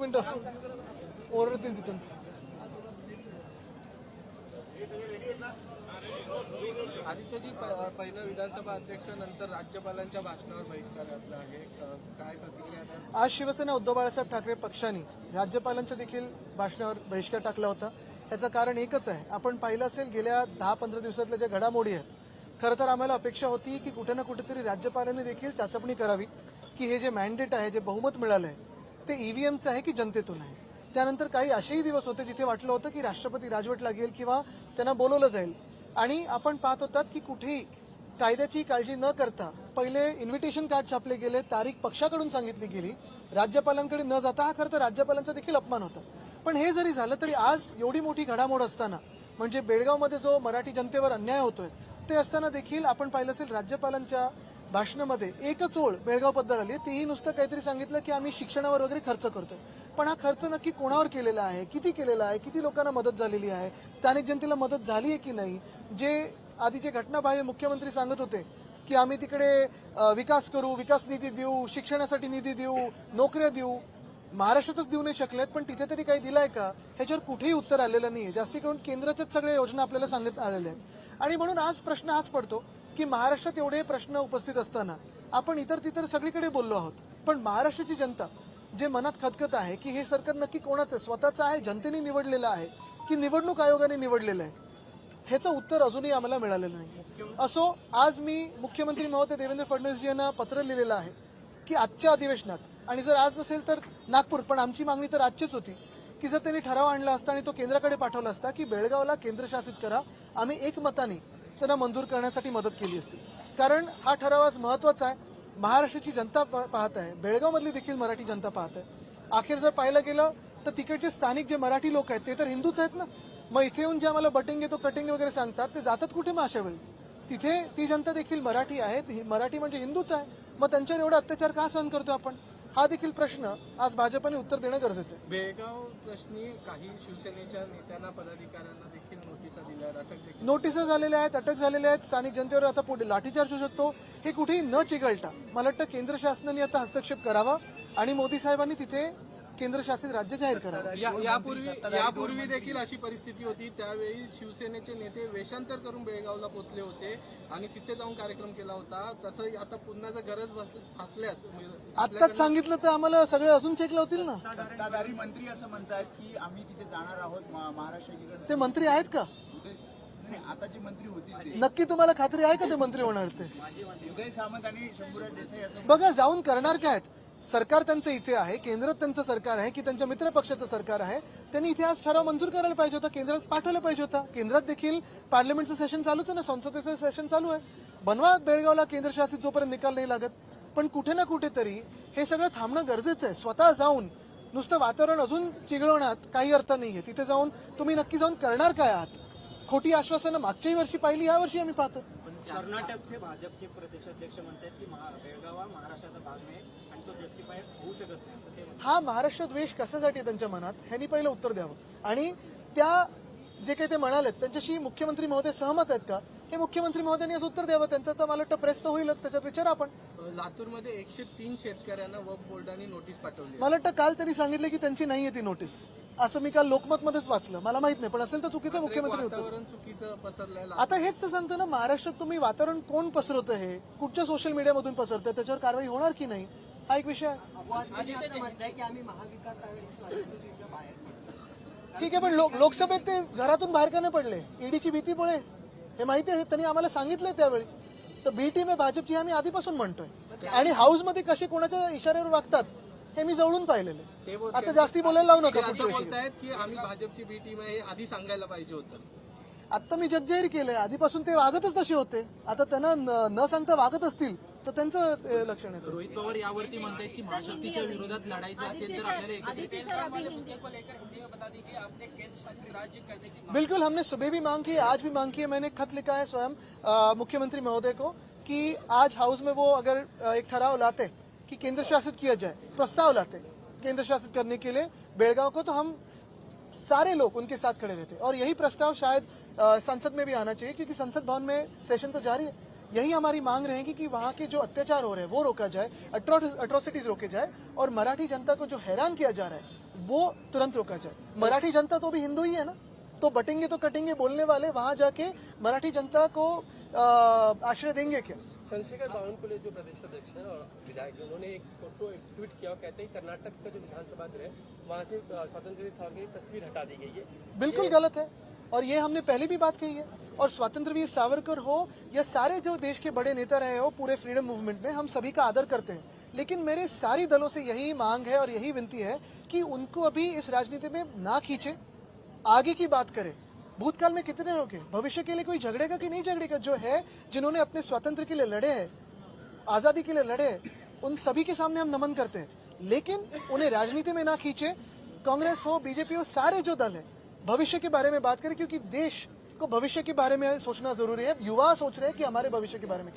Minute ओरडतील तिथून आदित्यजी पहिलं विधानसभा अध्यक्ष नंतर राज्यपालांच्या भाषणावर बहिष्कार घातला आहे. काय प्रतिक्रिया? आज शिवसेना उद्धव बाळासाहेब ठाकरे पक्षाने राज्यपालांच्या देखील भाषणावर बहिष्कार टाकला होता. याचं कारण एकच आहे. आपण पाहिलं असेल गेल्या दहा पंधरा दिवसातल्या ज्या घडामोडी आहेत खरं तर आम्हाला अपेक्षा होती की कुठे ना कुठेतरी राज्यपालांनी देखील चाचपणी करावी की हे जे मॅन्डेट आहे जे बहुमत मिळालं आहे ते ईव्हीएमचं आहे की जनतेतून आहे? त्यानंतर काही असेही दिवस होते जिथे वाटलं होतं की राष्ट्रपती राजवट लागेल किंवा त्यांना बोलवलं जाईल. आणि आपण पाहत होतात की कुठेही कायद्याची काळजी न करता पहिले इन्व्हिटेशन कार्ड छापले गेले तारीख पक्षाकडून सांगितली गेली. राज्यपालांकडे न जाता हा खरं तर राज्यपालांचा देखील अपमान होता. पण हे जरी झालं तरी आज एवढी मोठी घडामोड असताना म्हणजे बेळगावमध्ये जो मराठी जनतेवर अन्याय होतोय ते असताना देखील आपण पाहिलं असेल राज्यपालांच्या भाषणामध्ये एकच ओळ बेळगावबद्दल आली आहे. तेही नुसतं काहीतरी सांगितलं की आम्ही शिक्षणावर वगैरे खर्च करतोय. पण हा खर्च नक्की कोणावर केलेला आहे? किती केलेला आहे? किती लोकांना मदत झालेली आहे? स्थानिक जनतेला मदत झाली आहे की नाही? जे आधीचे घटनाबाह्य मुख्यमंत्री सांगत होते की आम्ही तिकडे विकास करू विकास निधी देऊ शिक्षणासाठी निधी देऊ नोकऱ्या देऊ महाराष्ट्रातच देऊ नाही शकलेत पण तिथे तरी काही दिलाय का? ह्याच्यावर कुठेही उत्तर आलेलं नाहीये. जास्ती करून केंद्राच्याच सगळ्या योजना आपल्याला सांगत आलेल्या आहेत. आणि म्हणून आज प्रश्न हाच पडतो की महाराष्ट्रात एवढे प्रश्न उपस्थित असताना आपण इतर तितर सगळीकडे बोललो आहोत. पण महाराष्ट्राची जनता जे मनात खतखत आहे की हे सरकार नक्की कोणाचं स्वतःचं आहे जनतेने निवडलेलं आहे की निवडणूक आयोगाने निवडलेलं आहे? ह्याचं उत्तर अजूनही आम्हाला मिळालेलं नाही. असो आज मी मुख्यमंत्री महोदय देवेंद्र फडणवीस यांना पत्र लिहिलेलं आहे की आजच्या अधिवेशनात आणि जर आज नसेल तर नागपूर पण आमची मागणी तर आजचीच होती की जर त्यांनी ठराव आणला असता आणि तो केंद्राकडे पाठवला असता की बेळगावला केंद्रशासित करा आम्ही एकमताने त्यांना मंजूर करण्यासाठी मदत केली असती. कारण हा ठराव आज महत्त्वाचा आहे. महाराष्ट्राची जनता प- पाहत आहे. बेळगावमधली देखील मराठी जनता पाहत आहे. अखेर जर पाहिलं गेलं तर तिकडचे स्थानिक जे मराठी लोक आहेत ते तर हिंदूच आहेत ना? मग इथे येऊन जे आम्हाला बटेंगे तो कटिंग वगैरे सांगतात ते जातात कुठे मग अशा वेळी तिथे ती जनता देखील मराठी आहे ती- मराठी म्हणजे हिंदूच आहे. मग त्यांच्यावर एवढा अत्याचार का सहन करतो आपण? हा देखील प्रश्न आज भाजपने उत्तर देणं गरजेचं आहे. बेळगाव प्रश्नी काही शिवसेनेच्या नेत्यांना पदाधिकाऱ्यांना देखील नोटिसा दिल्या आहेत, अटक देखील नोटिसा झालेल्या आहेत अटक झालेल्या आहेत. स्थानिक जनतेवर आता पुढे लाठीचार्ज होऊ शकतो. हे कुठेही न चिघळता मला वाटतं केंद्र शासनाने आता हस्तक्षेप करावा आणि मोदी साहेबांनी तिथे केंद्रशासित राज्य जाहीर करावं या- यापूर्वी यापूर्वी देखील अशी परिस्थिती होती. त्यावेळी शिवसेनेचे नेते वेषांतर करून बेळगावला पोहोचले होते आणि तिथे जाऊन कार्यक्रम केला होता. तसं आता पुन्हा जर गरज भास- भासल्यास म्हणजे आत्ताच सांगितलं तर आम्हाला सगळे अजून चेक लावतील ना? सत्ताधारी मंत्री असं म्हणतात की आम्ही तिथे जाणार आहोत मा- महाराष्ट्र ते मंत्री आहेत का? उदय नाही, आता जे मंत्री होतील ते. नक्की तुम्हाला खात्री आहे का ते मंत्री होणार ते? उदय सामंत आणि शंभूराज देसाई असं बघा जाऊन करणार काय आहेत? सरकार त्यांचं इथे आहे केंद्रात त्यांचं सरकार आहे की त्यांच्या मित्रपक्षाचं सरकार आहे त्यांनी इथे आज ठराव मंजूर करायला पाहिजे होता केंद्रात पाठवला पाहिजे होता. केंद्रात देखील पार्लमेंटचं सेशन चालूच आहे ना संसदेचं सेशन चालू आहे. बनवा बेळगावला केंद्रशासित जोपर्यंत निकाल नाही लागत पण कुठे ना कुठेतरी हे सगळं थांबणं गरजेचं आहे. स्वतः जाऊन नुसतं वातावरण अजून चिघळवण्यात काही अर्थ नाहीये तिथे जाऊन तुम्ही नक्की जाऊन करणार काय आहात? खोटी आश्वासनं मागच्याही वर्षी पाहिली या वर्षी आम्ही पाहतो. कर्नाटकचे भाजपचे प्रदेशाध्यक्ष म्हणतात की बेळगाव महाराष्ट्राचा भाग नाही. नाही असं. हा महाराष्ट्र द्वेष कशासाठी त्यांच्या मनात? ह्यांनी पहिलं उत्तर द्यावं. आणि त्या जे काही ते म्हणालेत त्यांच्याशी मुख्यमंत्री महोदय सहमत आहेत का? हे मुख्यमंत्री महोदयांनी आज उत्तर द्यावं त्यांचं तर मला वाटतं प्रेस तर होईलच त्याच्यात विचारा आपण. लातूरमध्ये एकशे तीन शेतकऱ्यांना वक बोर्डाने नोटीस पाठवली मला वाटतं काल त्यांनी सांगितलं की त्यांची नाहीये ती नोटीस. असं मी काल लोकमत मध्येच वाचलं. मला माहीत नाही पण असेल तर चुकीचं मुख्यमंत्री पसरलंय आता हेच तर सांगतो ना महाराष्ट्रात तुम्ही वातावरण कोण पसरवतं हे? कुठच्या सोशल मीडियामधून पसरतं त्याच्यावर कारवाई होणार की नाही? हा एक विषय. ठीक आहे पण लोक लोकसभेत ते घरातून बाहेर का नाही पडले? ईडीची भीतीमुळे हे माहिती आहे त्यांनी आम्हाला सांगितलंय त्यावेळी. तर बी टीम आहे भाजपची आम्ही आधीपासून म्हणतोय. आणि हाऊसमध्ये कसे कोणाच्या इशाऱ्यावर वागतात हे मी जवळून पाहिलेले आता जास्ती बोलायला लावू नका की आम्ही भाजपची बी टीम आहे आधी सांगायला पाहिजे होतं. आता मी जगजाहीर केलंय. आधीपासून ते वागतच तसे होते. आता त्यांना न सांगता वागत असतील. तर त्यांचं लक्षण येतं. रोहित पवार यावरती म्हणतायत की महाशक्तीच्या विरोधात लडायचं असेल तर आपल्याला बिल्कुल हमने सुबह भी मांग की आज भी मांग की है। मैंने खत लिखा है स्वयं मुख्यमंत्री महोदय को कि आज हाउस में वो अगर एक ठहराव लाते कि केंद्र शासित किया जाए प्रस्ताव लाते केंद्र शासित करने के लिए बेड़गांव को तो हम सारे लोग उनके साथ खड़े रहते। और यही प्रस्ताव शायद संसद में भी आना चाहिए क्योंकि संसद भवन में सेशन तो जारी है। यही हमारी मांग रहेगी कि वहाँ के जो अत्याचार हो रहे हैं वो रोका जाए अट्रोसिटीज रोके जाए और मराठी जनता को जो हैरान किया जा रहा है वो तुरंत रोका जाए। मराठी जनता तो भी हिंदू ही है ना तो बटेंगे तो कटेंगे बोलने वाले वहाँ जाके मराठी जनता को आश्रय देंगे क्या? चंद्रशेखर बावनकुले जो प्रदेश अध्यक्ष हैं और विधायक उन्होंने एक फ़ोटो एक ट्वीट किया और कहते हैं कर्नाटक का जो विधानसभा है वहाँ से स्वतंत्र की तस्वीर हटा दी गई है। बिल्कुल गलत है। और ये हमने पहले भी बात कही है। और स्वतंत्र वीर सावरकर हो या सारे जो देश के बड़े नेता रहे हो पूरे फ्रीडम मूवमेंट में हम सभी का आदर करते हैं। लेकिन मेरे सारी दलों से यही मांग है और यही विनती है कि उनको अभी इस राजनीति में ना खींचे आगे की बात करें। भूतकाल में कितने लोग हैं? भविष्य के लिए कोई झगड़ेगा कि नहीं झगड़ेगा? जो है जिन्होंने अपने स्वतंत्र के लिए लड़े हैं आज़ादी के लिए लड़े हैं, उन सभी के सामने हम नमन करते हैं। लेकिन उन्हें राजनीति में ना खींचे कांग्रेस हो बीजेपी हो सारे जो दल है भविष्य के बारे में बात करें क्योंकि देश को भविष्य के बारे में सोचना ज़रूरी है युवा सोच रहे हैं कि हमारे भविष्य के बारे में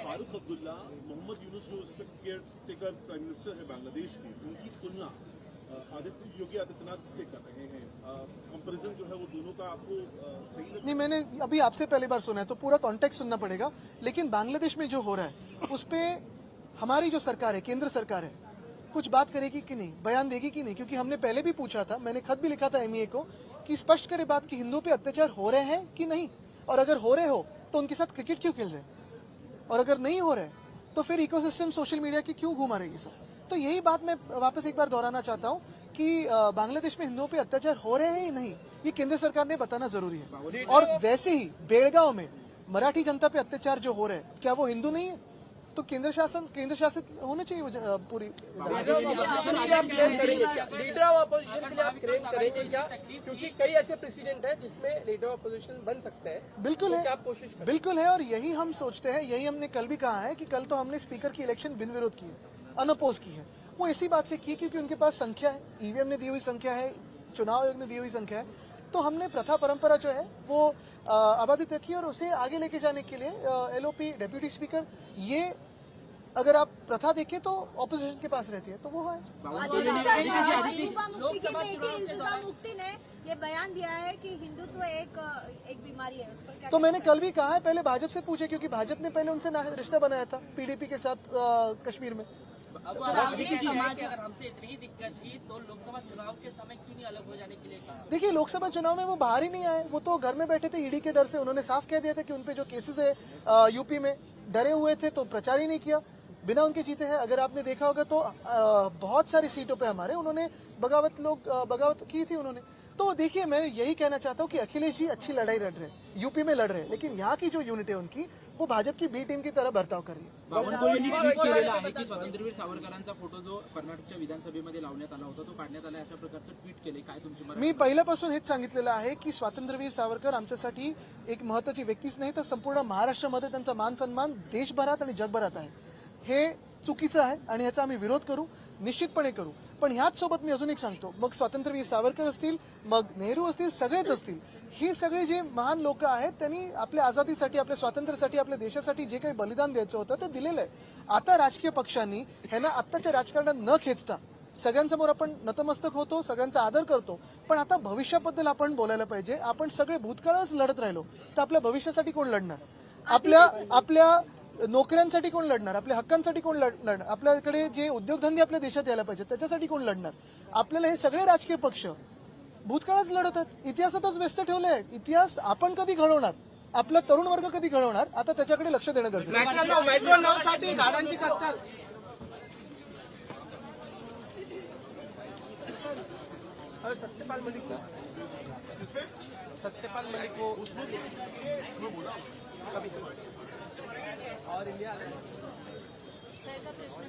फारूक अब्दुल्ला मोहम्मद यूनुस जो केयर टेकर प्राइम मिनिस्टर है बांग्लादेश की उनकी तुलना आदित्य योगी आदित्यनाथ से कर रहे हैं कंपैरिजन जो है वो दोनों का आपको सही लगता नहीं मैंने अभी आपसे पहली बार सुना है तो पूरा कॉन्टेक्ट सुनना पड़ेगा लेकिन बांग्लादेश में जो हो रहा है उस पे हमारी जो सरकार है केंद्र सरकार है कुछ बात करेगी कि नहीं, बयान देगी कि नहीं? क्योंकि हमने पहले भी पूछा था, मैंने खत भी लिखा था एमईए को, कि स्पष्ट करे बात कि हिंदुओं पे अत्याचार हो रहे हैं कि नहीं? और अगर हो रहे हो तो उनके साथ क्रिकेट क्यों खेल रहे और अगर नहीं हो रहे तो फिर इकोसिस्टम सोशल मीडिया की क्यों घुमा रही है सब? तो यही बात मैं वापस एक बार दोहराना चाहता हूँ कि बांग्लादेश में हिंदुओं पे अत्याचार हो रहे हैं या नहीं, ये केंद्र सरकार ने बताना ज़रूरी है। और वैसे ही बेड़गांव में मराठी जनता पे अत्याचार जो हो रहे हैं, क्या वो हिंदू नहीं है? तो केंद्र शासन केंद्र शासित होने चाहिए वो पूरी लीडर ऑफ़ अपोजिशन के लिए आप फ्रेम करेंगे क्या? क्योंकि कई ऐसे प्रेसिडेंट हैं जिसमें लीडर ऑफ़ अपोजिशन बन सकते हैं। बिल्कुल तो है। आप कोशिश बिल्कुल है और यही हम सोचते हैं यही हमने कल भी कहा है कि कल तो हमने स्पीकर की इलेक्शन बिन विरोध की है अनअपोज की है। वो इसी बात से की क्योंकि उनके पास संख्या है ईवीएम ने दी हुई संख्या है चुनाव आयोग ने दी हुई संख्या है। तो हमने प्रथा परंपरा जो है वो आबादित रखी और उसे आगे लेके जाने के लिए एलओपी डेप्यूटी स्पीकर ये अगर आप प्रथा देखें तो ऑपोजिशन के पास रहती है तो वो है। मुफ्ती ने ये बयान दिया है कि हिंदुत्व एक एक बीमारी है उस पर क्या तो मैंने कल भी कहा है पहले भाजपा से पूछे क्योंकि भाजपा ने पहले उनसे रिश्ता बनाया था पीडीपी के साथ कश्मीर में। अगर हमसे इतनी दिक्कत थी तो लोकसभा चुनाव के समय क्यों नहीं अलग हो जाने के लिए कहा? देखिए लोकसभा चुनाव में वो बाहर ही नहीं आए वो तो घर में बैठे थे ईडी के डर से उन्होंने साफ़ कह दिया था कि उनपे जो केसेस है यूपी में डरे हुए थे तो प्रचार ही नहीं किया। बिना उनके जीते हैं अगर आपने देखा होगा तो बहुत सारी सीटों पे हमारे उन्होंने बगावत लोग बगावत की थी उन्होंने। तो देखिए मैं यही कहना चाहता हूँ कि अखिलेश जी अच्छी लड़ाई लड़ रहे हैं यूपी में लड़ रहे हैं लेकिन यहाँ की जो यूनिट है उनकी वो भाजपा की बी टीम की तरह बर्ताव कर रही है। केलेलं आहे की स्वातंत्र्यवीर सावरकरांचा फ़ोटो जो कर्नाटकच्या विधानसभेमध्ये लावण्यात आला होता तो काढण्यात आला अशा प्रकारचं ट्विट केले काय तुमची मी पहिल्यापासून हेच सांगितलेलं आहे की स्वातंत्र्यवीर सावरकर आमच्यासाठी एक महत्वाची व्यक्तीच नाही तर संपूर्ण महाराष्ट्रामध्ये त्यांचा मान सन्मान देशभरात आणि जगभरात आहे. हे चुकीचं आहे आणि याचा आम्ही विरोध करू निश्चितपणे करू. पण ह्याच सोबत मी अजून एक सांगतो. मग स्वातंत्र्यवीर सावरकर असतील मग नेहरू असतील सगळेच असतील. ही सगळे जे महान लोक आहेत त्यांनी आपल्या आझादीसाठी आपल्या स्वातंत्र्यासाठी आपल्या देशासाठी जे काही बलिदान द्यायचं होतं ते दिलेलं आहे. आता राजकीय पक्षांनी ह्यांना आत्ताच्या राजकारणात न खेचता सगळ्यांसमोर आपण नतमस्तक होतो सगळ्यांचा आदर करतो. पण आता भविष्याबद्दल आपण बोलायला पाहिजे आपण सगळे भूतकाळच लढत राहिलो तर आपल्या भविष्यासाठी कोण लढणार? आपल्या आपल्या नोकऱ्यांसाठी कोण लढणार आपल्या हक्कांसाठी कोण लढ- लढणार आपल्याकडे जे उद्योगधंदे आपल्या देशात यायला पाहिजे त्याच्यासाठी कोण लढणार आपल्याला हे सगळे राजकीय पक्ष भूतकाळच लढवतात इतिहासातच व्यस्त ठेवले आहे इतिहास आपण कधी घडवणार आपला तरुण वर्ग कधी घडवणार आता त्याच्याकडे लक्ष देणं गरजेचं सत्यपाल मलिक को सत्यपाल मलिक को कभी और इंडिया प्रश्न